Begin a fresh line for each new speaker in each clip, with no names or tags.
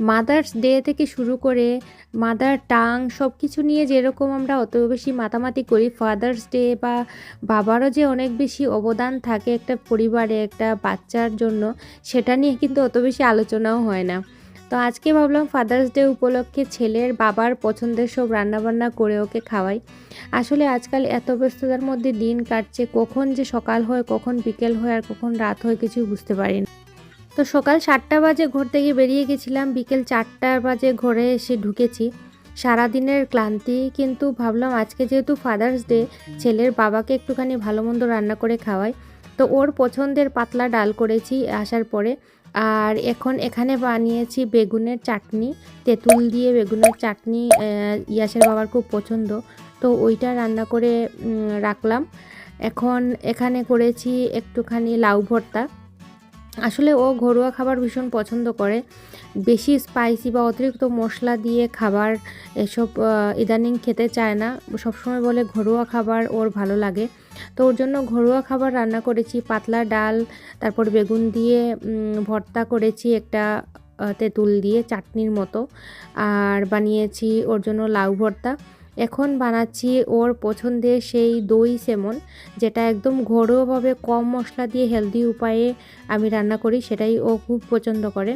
Mother's day থেকে শুরু করে মাদার টাং সব কিছু নিয়ে যেরকম আমরা অত বেশি মাতামাতি করি ফাদার্স ডে বা বাবারও যে অনেক বেশি অবদান থাকে একটা পরিবারে, একটা বাচ্চার জন্য, সেটা নিয়ে কিন্তু অত বেশি আলোচনাও হয় না। তো আজকে ভাবলাম ফাদার্স ডে উপলক্ষে ছেলের বাবার পছন্দের সব রান্নাবান্না করে ওকে খাওয়াই। আসলে আজকাল এত ব্যস্ততার মধ্যে দিন কাটছে, কখন যে সকাল হয়, কখন বিকেল হয় আর কখন রাত হয় কিছুই বুঝতে পারি না। তো সকাল সাতটা বাজে ঘর থেকে বেরিয়ে গেছিলাম। বিকেল চারটা বাজে ঘরে এসে ঢুকেছি। সারাদিনের ক্লান্তি, কিন্তু ভাবলাম আজকে যেহেতু ফাদার্স ডে ছেলের বাবাকে একটুখানি ভালো মন্দ রান্না করে খাওয়াই। তো ওর পছন্দের পাতলা ডাল করেছি আসার পরে। আর এখন এখানে বানিয়েছি বেগুনের চাটনি। তেঁতুল দিয়ে বেগুনের চাটনি ইয়াসের বাবার খুব পছন্দ। তো ওইটা রান্না করে রাখলাম। এখন এখানে করেছি একটুখানি লাউ ভর্তা। আসলে ও ঘরোয়া খাবার ভীষণ পছন্দ করে। বেশি স্পাইসি বা অতিরিক্ত মশলা দিয়ে খাবার এসব ইদানিং খেতে চায় না। সবসময় বলে ঘরোয়া খাবার ওর ভালো লাগে। তো ওর জন্য ঘরোয়া খাবার রান্না করেছি, পাতলা ডাল, তারপর বেগুন দিয়ে ভর্তা করেছি একটা তেঁতুল দিয়ে, চাটনির মতো। আর বানিয়েছি ওর জন্য লাউ ভর্তা। এখন বানাচ্ছি ওর পছন্দের সেই দই সেমন, যেটা একদম ঘরোয়াভাবে কম মশলা দিয়ে হেলদি উপায়ে আমি রান্না করি, সেটাই ও খুব পছন্দ করে।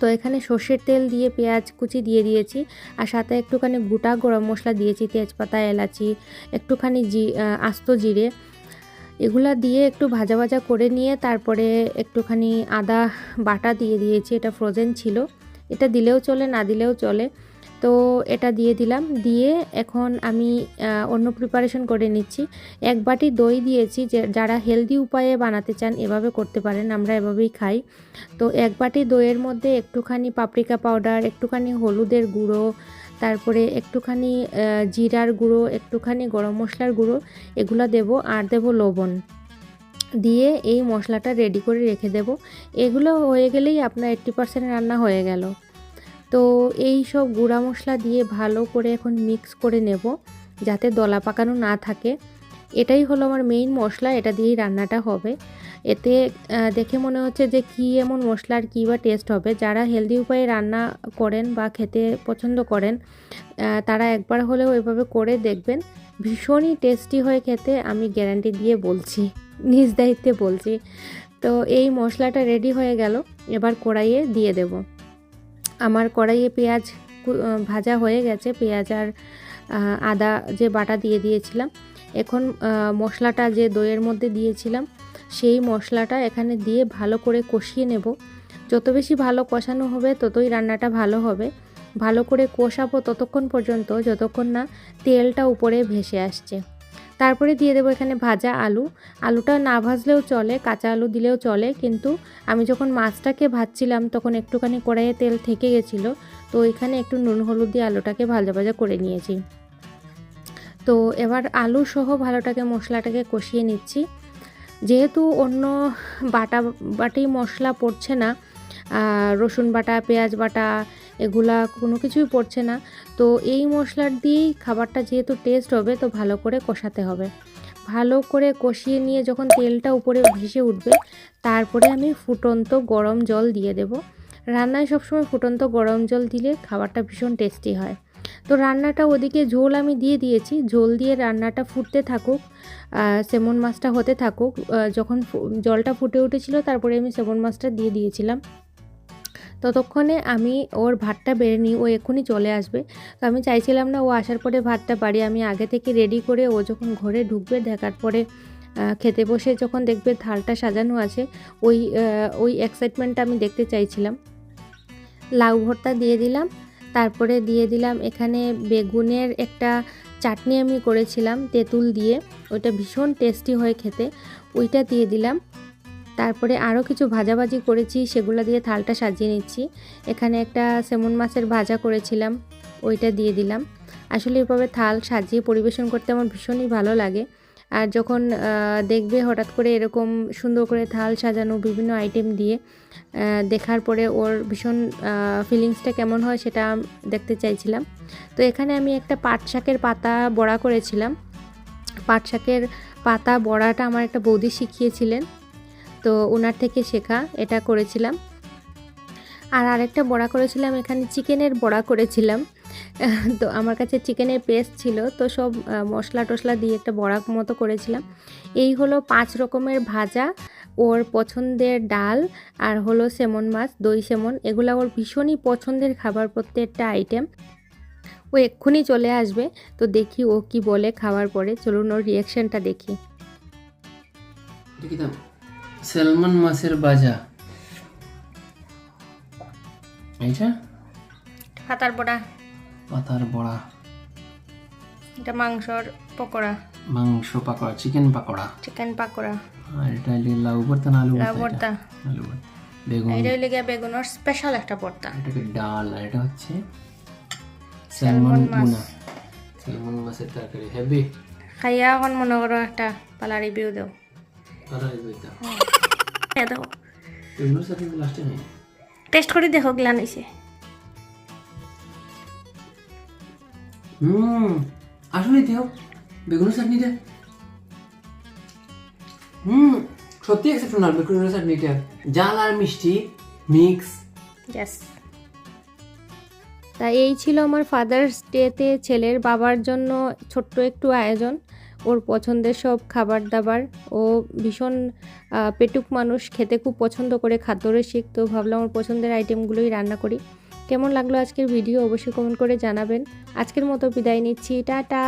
তো এখানে সর্ষের তেল দিয়ে পেঁয়াজ কুচি দিয়ে দিয়েছি, আর সাথে একটুখানি গোটা গরম মশলা দিয়েছি, তেজপাতা, এলাচি, একটুখানি জি আস্ত জিরে। এগুলা দিয়ে একটু ভাজা ভাজা করে নিয়ে তারপরে একটুখানি আদা বাটা দিয়ে দিয়েছি, এটা ফ্রোজেন ছিল। এটা দিলেও চলে, না দিলেও চলে। তো এটা দিয়ে দিলাম। দিয়ে এখন আমি অন্য প্রিপারেশন করে নিচ্ছি। এক বাটি দই দিয়েছি যে, যারা হেলদি উপায়ে বানাতে চান এভাবে করতে পারেন, আমরা এভাবেই খাই। তো এক বাটি দইয়ের মধ্যে একটুখানি পাপরিকা পাউডার একটুখানি হলুদের গুঁড়ো, তারপরে একটুখানি জিরার গুঁড়ো, একটুখানি গরম মশলার গুঁড়ো, এগুলো দেব আর দেব লবণ। দিয়ে এই মশলাটা রেডি করে রেখে দেব। এগুলো হয়ে গেলেই আপনার এইট্টি পার্সেন্ট রান্না হয়ে গেল। তো এই সব গুঁড়া মশলা দিয়ে ভালো করে এখন মিক্স করে নেব, যাতে দলা পাকানো না থাকে। এটাই হলো আমার মেইন মশলা, এটা দিয়েই রান্নাটা হবে। এতে দেখে মনে হচ্ছে যে কি এমন মশলার কী বা টেস্ট হবে। যারা হেলদি উপায়ে রান্না করেন বা খেতে পছন্দ করেন তারা একবার হলেও এভাবে করে দেখবেন। ভীষণই টেস্টি হয়ে খেতে, আমি গ্যারান্টি দিয়ে বলছি, নিজ দায়িত্বে বলছি। তো এই মশলাটা রেডি হয়ে গেল, এবার কড়াইয়ে দিয়ে দেবো। আমার কড়াইয়ে পেঁয়াজ ভাজা হয়ে গেছে। পেঁয়াজ আর আদা যে বাটা দিয়ে দিয়েছিলাম, এখন মশলাটা যে দইয়ের মধ্যে দিয়েছিলাম, সেই মশলাটা এখানে দিয়ে ভালো করে কষিয়ে নেব। যত বেশি ভালো কষানো হবে, ততই রান্নাটা ভালো হবে। ভালো করে কষাবো ততক্ষণ পর্যন্ত, যতক্ষণ না তেলটা উপরে ভেসে আসছে। তারপরে দিয়ে দেবো এখানে ভাজা আলু। আলুটা না ভাজলেও চলে, কাঁচা আলু দিলেও চলে, কিন্তু আমি যখন মাছটাকে ভাজছিলাম তখন একটুখানি কড়াইয়ে তেল থেকে গেছিল, তো এখানে একটু নুন, হলুদ দিয়ে আলুটাকে ভাজা ভাজা করে নিয়েছি। তো এবার আলু সহ ভালোটাকে, মশলাটাকে কষিয়ে নিচ্ছি। যেহেতু অন্য বাটা বাটি মশলা পড়ছে না রসুন বাটা, পেঁয়াজ বাটা, এগুলা কোনো কিছুই পড়ছে না। তো এই মশলার দিয়েই খাবারটা যেহেতু টেস্ট হবে, তো ভালো করে কষাতে হবে। ভালো করে কষিয়ে নিয়ে যখন তেলটা উপরে ভেসে উঠবে, তারপরে আমি ফুটন্ত গরম জল দিয়ে দেব। রান্নায় সবসময় ফুটন্ত গরম জল দিলে খাবারটা ভীষণ টেস্টি হয়। তো রান্নাটা ওদিকে ঝোল আমি দিয়ে দিয়েছি। ঝোল দিয়ে রান্নাটা ফুটতে থাকুক সেমন মাছটা হতে থাকুক যখন জলটা ফুটে উঠেছিল, তারপরে আমি সেমন মাছটা দিয়ে দিয়েছিলাম। ততক্ষণে আমি ওর ভাতটা বেড়ে নিই, ও এক্ষুনি চলে আসবে। তো আমি চাইছিলাম না ও আসার পরে ভাতটা বাড়ি আমি আগে থেকে রেডি করে ও যখন ঘরে ঢুকবে, দেখার পরে খেতে বসে যখন দেখবে থালটা সাজানো আছে, ওই ওই এক্সাইটমেন্টটা আমি দেখতে চাইছিলাম। লাউ ভর্তা দিয়ে দিলাম, তারপরে দিয়ে দিলাম এখানে বেগুনের একটা চাটনি আমি করেছিলাম তেঁতুল দিয়ে, ওইটা ভীষণ টেস্টি হয় খেতে। ওইটা দিয়ে দিলাম। তারপরে আরও কিছু ভাজাভাজি করেছি, সেগুলো দিয়ে থালটা সাজিয়ে নিচ্ছি। এখানে একটা সেমন মাছের ভাজা করেছিলাম, ওইটা দিয়ে দিলাম। আসলে এভাবে থাল সাজিয়ে পরিবেশন করতে আমার ভীষণই ভালো লাগে। আর যখন দেখবে হঠাৎ করে এরকম সুন্দর করে থাল সাজানো বিভিন্ন আইটেম দিয়ে দেখার পরে ওর ভীষণ ফিলিংসটা কেমন হয় সেটা দেখতে চাইছিলাম। তো এখানে আমি একটা পাট শাকের পাতা বড়া করেছিলাম। পাট শাকের পাতা বড়াটা আমার একটা বৌদি শিখিয়েছিলেন। তো ওনার থেকে শেখা, এটা করেছিলাম। আর আরেকটা বড়া করেছিলাম, এখানে চিকেনের বড়া করেছিলাম। তো আমার কাছে চিকেনের পেস্ট ছিল, তো সব মশলা টশলা দিয়ে একটা বড়া মতো করেছিলাম। এই হলো পাঁচ রকমের ভাজা, ওর পছন্দের ডাল, আর হলো সেমন মাছ, দই সেমন। এগুলো ওর ভীষণই পছন্দের খাবার প্রত্যেকটা আইটেম ও এক্ষুনি চলে আসবে, তো দেখি ও কি বলে খাওয়ার পরে। চলুন ওর রিয়াকশনটা দেখি।
স্যালমন মাছের বাজা এইটা?
পাতার বড়া।
পাতার বড়া।
এটা মাংসর পকোড়া।
মাংস পাকোড়া চিকেন পাকোড়া।
চিকেন পাকোড়া।
আর এটা হইলে লাউ ভর্তা না আলু
লাউ
ভর্তা? আলু ভর্তা। বেগুন।
এটা হইলে গিয়ে বেগুনের স্পেশাল একটা ভর্তা।
এটাকে ডাল আর এটা হচ্ছে
স্যালমন মাছ।
স্যালমন মাছের তরকারি। হেভি।
খাইয়া এখন মনে করো একটা পালা রিভিউ দাও। টেস্ট করে দেখো গ্লান
হুম আসলে দেও বেগুনের চাটনিটা হুম সত্যি এক্সেপশনাল বেগুনের চাটনিটা জাল আর মিষ্টি মিক্স।
ইয়েস তা এই ছিল আমার ফাদার্স ডেতে ছেলের বাবার জন্য ছোট্ট একটু আয়োজন। ওর পছন্দের সব খাবার দাবার ও ভীষণ পেটুক মানুষ, খেতে খুব পছন্দ করে খাদ্য রসিক তো ভাবলাম ওর পছন্দের আইটেমগুলোই রান্না করি। কেমন লাগল আজকের ভিডিও অবশ্যই কমেন্ট করে জানাবেন। আজকের মতো বিদায় নিচ্ছি। টাটা!